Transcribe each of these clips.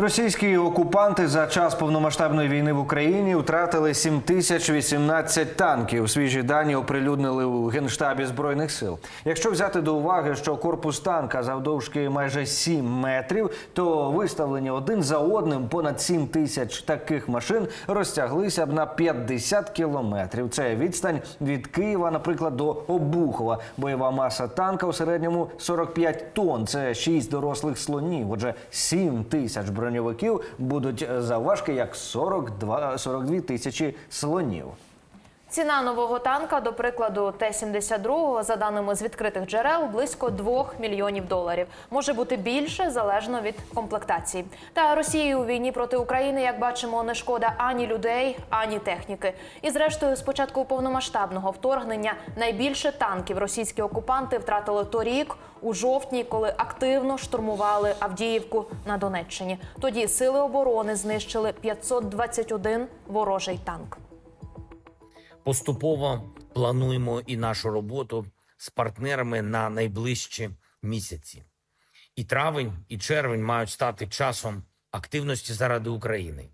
Російські окупанти за час повномасштабної війни в Україні втратили 7018 танків. Свіжі дані оприлюднили у генштабі збройних сил. Якщо взяти до уваги, що корпус танка завдовжки майже 7 метрів, то виставлені один за одним понад 7 тисяч таких машин розтяглися б на 50 кілометрів. Це відстань від Києва, наприклад, до Обухова. Бойова маса танка у середньому 45 тонн. Це 6 дорослих слонів. Отже, 7 тисяч броньовиків будуть завважки як 42, 42 тисячі слонів. Ціна нового танка, до прикладу, Т-72, за даними з відкритих джерел, близько 2 мільйонів доларів. Може бути більше, залежно від комплектації. Та Росії у війні проти України, як бачимо, не шкода ані людей, ані техніки. І зрештою, з початку повномасштабного вторгнення найбільше танків російські окупанти втратили торік у жовтні, коли активно штурмували Авдіївку на Донеччині. Тоді сили оборони знищили 521 ворожий танк. Поступово плануємо і нашу роботу з партнерами на найближчі місяці. І травень, і червень мають стати часом активності заради України,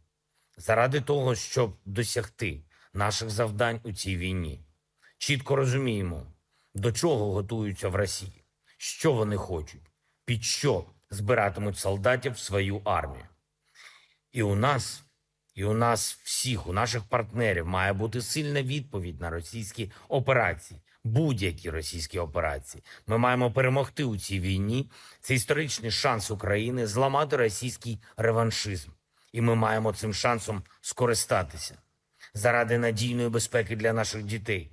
заради того, щоб досягти наших завдань у цій війні. Чітко розуміємо, до чого готуються в Росії, що вони хочуть, під що збиратимуть солдатів в свою армію. І у нас, і у нас всіх, у наших партнерів, має бути сильна відповідь на російські операції, будь-які російські операції. Ми маємо перемогти у цій війні. Це історичний шанс України зламати російський реваншизм, і ми маємо цим шансом скористатися заради надійної безпеки для наших дітей,